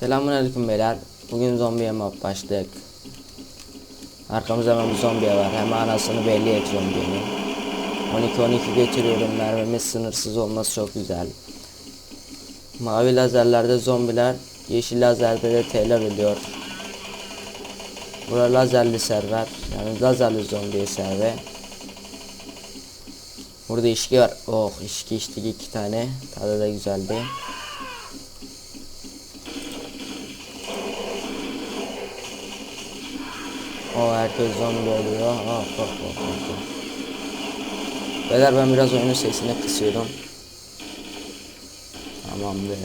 Selamünaleyküm beyler. Bugün zombiye map başladık. Arkamızda hemen bir zombiye var. Hem anasını belli et zombinin. 12-12 getiriyorum. Mermimiz sınırsız olması çok güzel. Mavi lazerlerde zombiler, yeşil lazerde de T'ler ölüyor. Bura lazerli server. Yani lazerli zombiye server. Burada içki var. Oh içki içtik iki tane. Tadı da güzeldi. O herkes zombi oluyor. Ah, oh, oh, oh. Beyler ben biraz oyunun sesini kısıyorum. Tamamdır.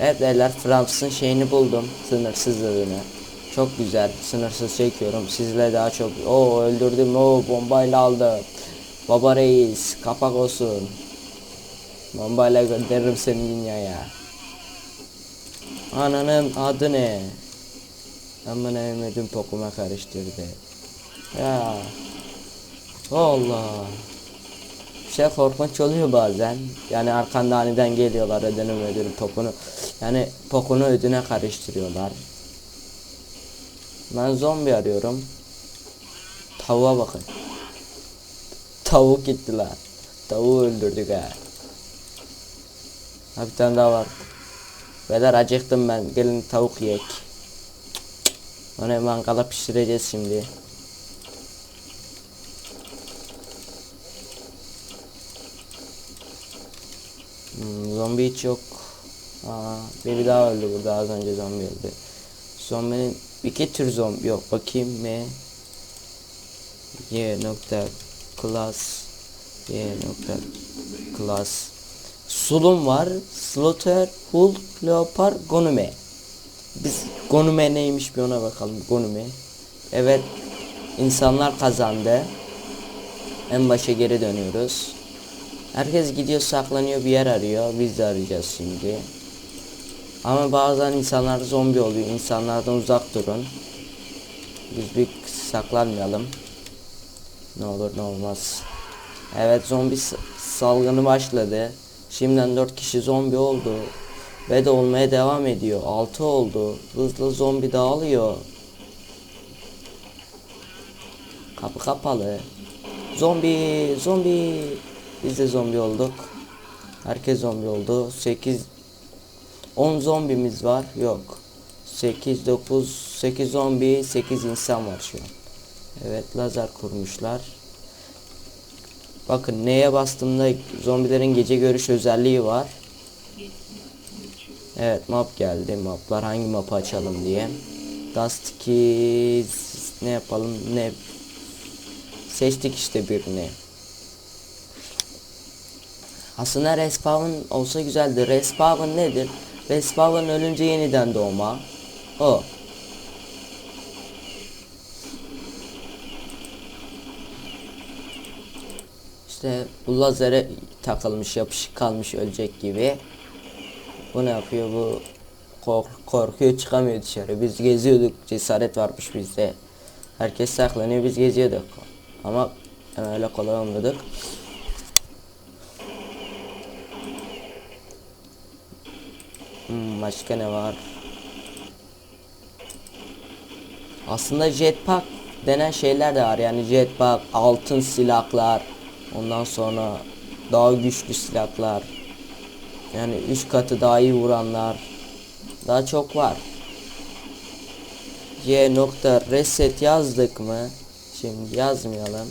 Evet beyler Fransız'ın şeyini buldum. Sınırsızlığını. Çok güzel. Sınırsız çekiyorum. Sizle daha çok. O öldürdüm. O bombayla aldım. Baba reis kapak olsun. Bombayla gönderirim seni dünyaya. Ananın adı ne? Aman evmedim pokuma karıştırdı. Ya. Allah. Şey korkunç oluyor bazen. Yani arkanda aniden geliyorlar ödenim ödülüm topunu. Yani pokunu ödüne karıştırıyorlar. Ben zombi arıyorum. Tavuğa bakın. Tavuk gitti lan. Tavuğu öldürdük ha. Ha bir tane daha var. Beyler acıktım ben. Gelin tavuk yiyek. Onu mangala pişireceğiz şimdi. Hmm, zombi hiç yok. Aa, biri daha öldü burada az önce zombi öldü. Zombinin iki tür zombi yok. Bakayım M Y nokta class Y nokta class Sulum var. Slaughter, Hulk, Leopard, Gonume. Biz Gonume neymiş bir ona bakalım. Gonume. Evet. insanlar kazandı. En başa geri dönüyoruz. Herkes gidiyor saklanıyor bir yer arıyor. Biz de arayacağız şimdi. Ama bazen insanlar zombi oluyor. İnsanlardan uzak durun. Biz bir saklanmayalım. Ne olur ne olmaz. Evet zombi salgını başladı. Şimdiden 4 kişi zombi oldu. Ve de olmaya devam ediyor. 6 oldu. Hızlı zombi dağılıyor. Kapı kapalı. Zombi, zombi. Biz de zombi olduk. Herkes zombi oldu. 8 10 zombimiz var. Yok. 8 9 8 zombi, 8 insan var şu an. Evet, lazer kurmuşlar. Bakın neye bastığımda zombilerin gece görüş özelliği var. Evet map geldi. Maplar hangi mapı açalım diye. Dust Keys ne yapalım ne seçtik işte birini. Aslında respawn olsa güzeldi. Respawn nedir? Respawn ölünce yeniden doğma. O. İşte bu lazere takılmış yapışık kalmış ölecek gibi. Bu ne yapıyor bu? Kork korkuyor çıkamıyor dışarı. Biz geziyorduk cesaret varmış bizde. Herkes saklanıyor biz geziyorduk. Ama öyle kolay olmadık. Hmm, başka ne var? Aslında jetpack denen şeyler de var. Yani jetpack, altın silahlar, ondan sonra daha güçlü silahlar. Yani üç katı daha iyi vuranlar. Daha çok var. Y nokta reset yazdık mı? Şimdi yazmayalım.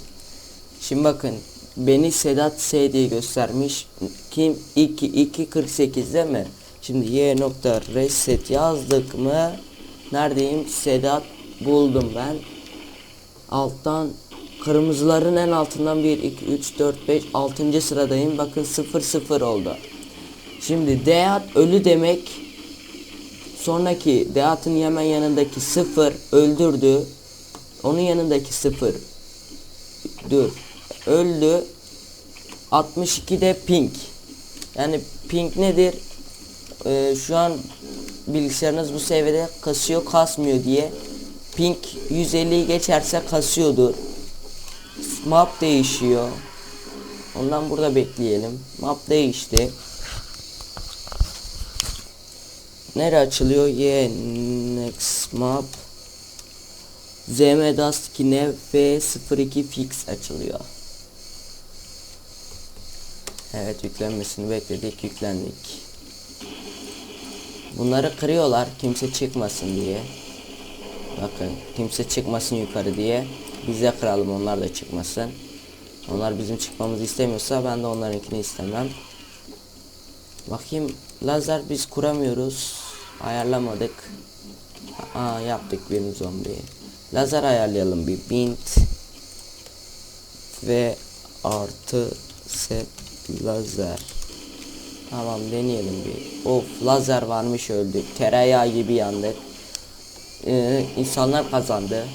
Şimdi bakın beni Sedat S diye göstermiş. Kim 2 2 değil mi? Şimdi y nokta reset yazdık mı? Neredeyim? Sedat buldum ben. Alttan kırmızıların en altından 1 2 3 4 5 6. sıradayım. Bakın 0 0 oldu. Şimdi Deat ölü demek. Sonraki Deat'ın hemen yanındaki 0 öldürdü. Onun yanındaki 0 dur öldü. 62'de pink. Yani pink nedir? Ee, şu an bilgisayarınız bu seviyede kasıyor kasmıyor diye. Pink 150'yi geçerse kasıyordur. Map değişiyor. Ondan burada bekleyelim. Map değişti Nere açılıyor? Ye next map. ZM Dust 2 Nev F02 Fix açılıyor. Evet yüklenmesini bekledik yüklendik. Bunları kırıyorlar kimse çıkmasın diye. Bakın kimse çıkmasın yukarı diye. Biz de kıralım onlar da çıkmasın. Onlar bizim çıkmamızı istemiyorsa ben de onlarınkini istemem. Bakayım lazer biz kuramıyoruz. Ayarlamadık. Aa yaptık bir zombi. Lazer ayarlayalım bir bint ve artı set lazer. Tamam deneyelim bir. Of lazer varmış öldük. Tereyağı gibi yandık. Ee, insanlar kazandı.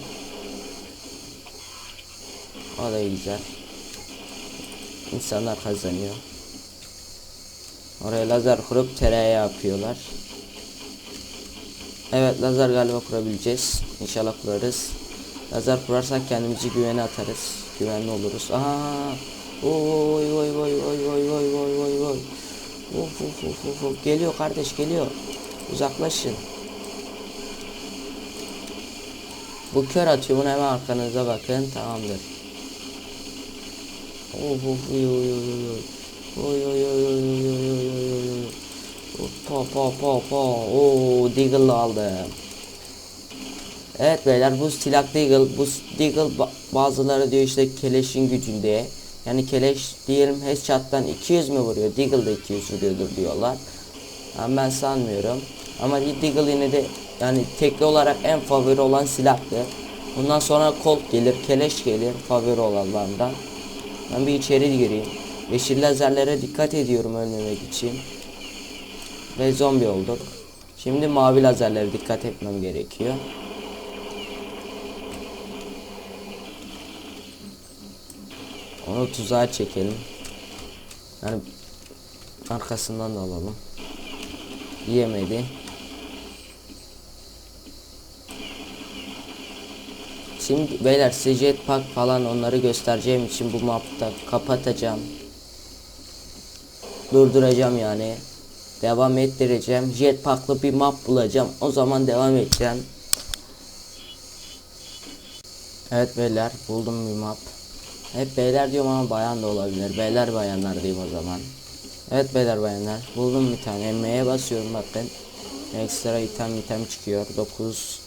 O da güzel. İnsanlar kazanıyor. Oraya lazer kurup tereyağı yapıyorlar. Evet lazer galiba kurabileceğiz. İnşallah kurarız. Lazer kurarsak kendimizi güvene atarız. Güvenli oluruz. Aa! Oy oy oy oy oy oy oy oy oy. Of of of of. Geliyor kardeş geliyor. Uzaklaşın. Bu kör atıyor. Bunu hemen arkanıza bakın. Tamamdır. Of of oy oy oy. Oy oy oy oy oy oy oy oy oy. Pa pa pa pa. Oo Deagle aldım. Evet beyler bu silah Deagle. Bu Deagle ba- bazıları diyor işte keleşin gücünde. Yani keleş diyelim headshot'tan 200 mü vuruyor? Deagle da 200 vuruyordur diyorlar. Ama ben sanmıyorum. Ama Deagle yine de yani tekli olarak en favori olan silahtı. Bundan sonra Colt gelir, keleş gelir favori olanlardan. Ben bir içeri gireyim. Yeşil lazerlere dikkat ediyorum ölmemek için. Ve zombi olduk. Şimdi mavi lazerlere dikkat etmem gerekiyor. Onu tuzağa çekelim. Yani arkasından da alalım. Yiyemedi. Şimdi beyler size jetpack falan onları göstereceğim için bu mapta kapatacağım. Durduracağım yani. Devam ettireceğim. Jetpack'lı bir map bulacağım. O zaman devam edeceğim. Evet beyler buldum bir map. Hep beyler diyorum ama bayan da olabilir. Beyler bayanlar diyeyim o zaman. Evet beyler bayanlar. Buldum bir tane. M'ye basıyorum bakın. Ekstra item item çıkıyor. 9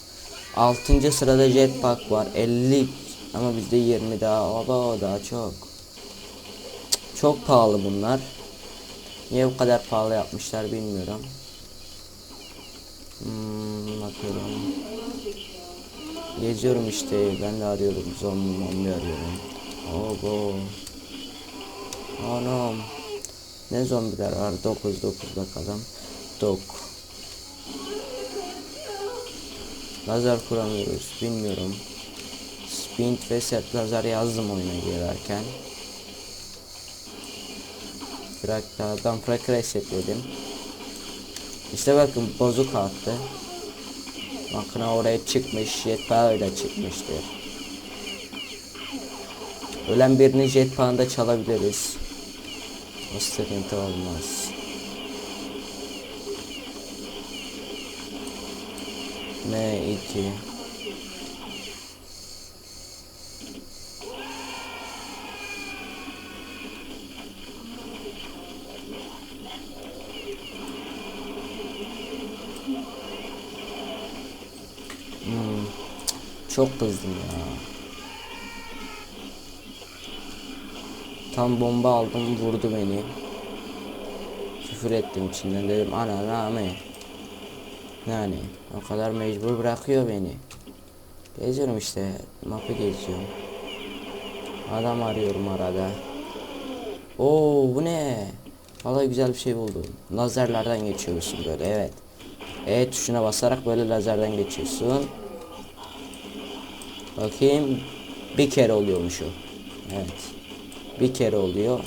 6. sırada jetpack var. 50 ama bizde 20 daha. Oba daha çok. Çok pahalı bunlar. Niye bu kadar pahalı yapmışlar bilmiyorum. Hmm, bakıyorum. Geziyorum işte. Ben de arıyorum. Zombi zombi arıyorum. Obo. Anam. Ne zombiler var? 9 9 bakalım. Dok. Lazer kuramıyoruz. Bilmiyorum. Spint ve set lazer yazdım oyuna girerken. Fractal'dan Fractal resetledim. İşte bakın bozuk attı. Bakın oraya çıkmış jetpack öyle çıkmıştı. Ölen birini jetpack'ında çalabiliriz. O sıkıntı olmaz. M2 Çok kızdım ya. Tam bomba aldım vurdu beni. Küfür ettim içinden dedim ana rağmen. Yani o kadar mecbur bırakıyor beni. Geziyorum işte mapı geziyorum. Adam arıyorum arada. Oo bu ne? Vallahi güzel bir şey buldum. Lazerlerden geçiyorsun böyle evet. E tuşuna basarak böyle lazerden geçiyorsun. Bakayım bir kere oluyormuş o. Evet. Bir kere oluyor.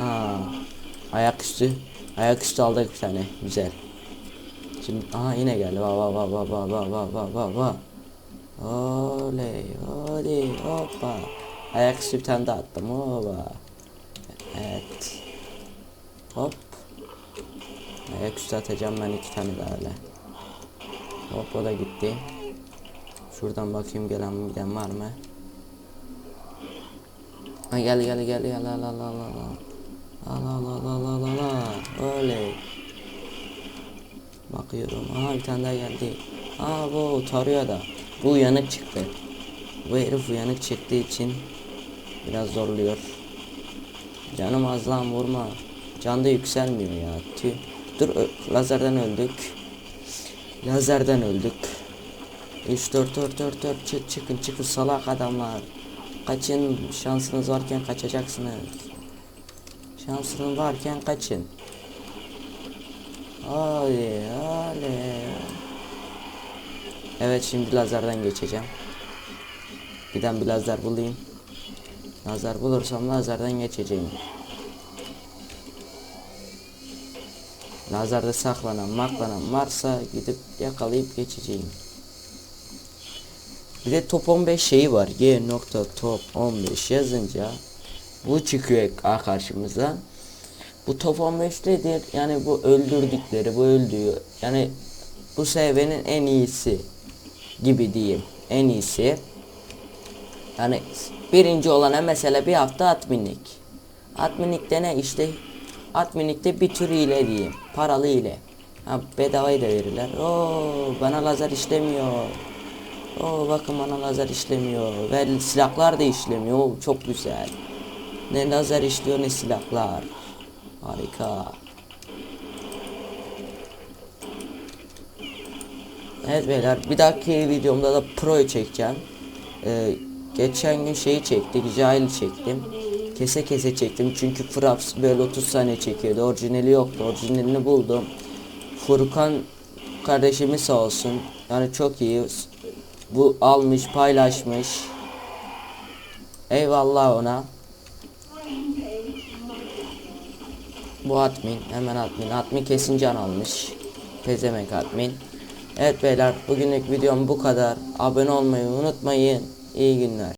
Aa, ayaküstü. Ayaküstü aldık bir tane. Güzel. Şimdi aha yine geldi. Va va va va va va va va va va. Oley, oley, hoppa. Ayaküstü bir tane daha attım. Hoppa. Evet. Hop. Ayaküstü atacağım ben iki tane daha öyle. Hop o da gitti. Şuradan bakayım gelen giden var mı? Ha gel gel gel gel al al al al. Al al al al al al al. Öyle. Bakıyorum. Aha bir tane daha geldi. Aa bu tarıyor da. Bu uyanık çıktı. Bu herif uyanık çıktığı için biraz zorluyor. Canım az lan vurma. Can da yükselmiyor ya. Tüh. Dur lazerden öldük. Lazerden öldük. 3 4 4 4 4 çık çıkın çıkın salak adamlar. Kaçın şansınız varken kaçacaksınız. Şansınız varken kaçın. Hadi hadi. Evet şimdi lazerden geçeceğim. Giden bir lazer bulayım. Lazer bulursam lazerden geçeceğim. Lazerde saklanan maklanan varsa gidip yakalayıp geçeceğim. Bir de top 15 şeyi var. G nokta top 15 yazınca bu çıkıyor karşımıza. Bu top 15 nedir? Yani bu öldürdükleri, bu öldüğü. Yani bu seviyenin en iyisi gibi diyeyim. En iyisi. Yani birinci olana mesela bir hafta adminlik. Adminlikte ne işte adminlikte bir tür ile diyeyim. Paralı ile. Ha, bedavayı da verirler. Oo bana lazer işlemiyor. Oo bakın bana lazer işlemiyor. Ve silahlar da işlemiyor. Çok güzel. Ne lazer işliyor ne silahlar. Harika. Evet beyler bir dahaki videomda da Pro'yu çekeceğim. Ee, geçen gün şeyi çektik. Jahil çektim. Kese kese çektim. Çünkü Fraps böyle 30 saniye çekiyordu. Orijinali yoktu. Orijinalini buldum. Furkan kardeşimiz sağ olsun. Yani çok iyi. Bu almış paylaşmış. Eyvallah ona. Bu admin hemen admin admin kesin can almış. Pezemek admin. Evet beyler bugünlük videom bu kadar. Abone olmayı unutmayın. İyi günler.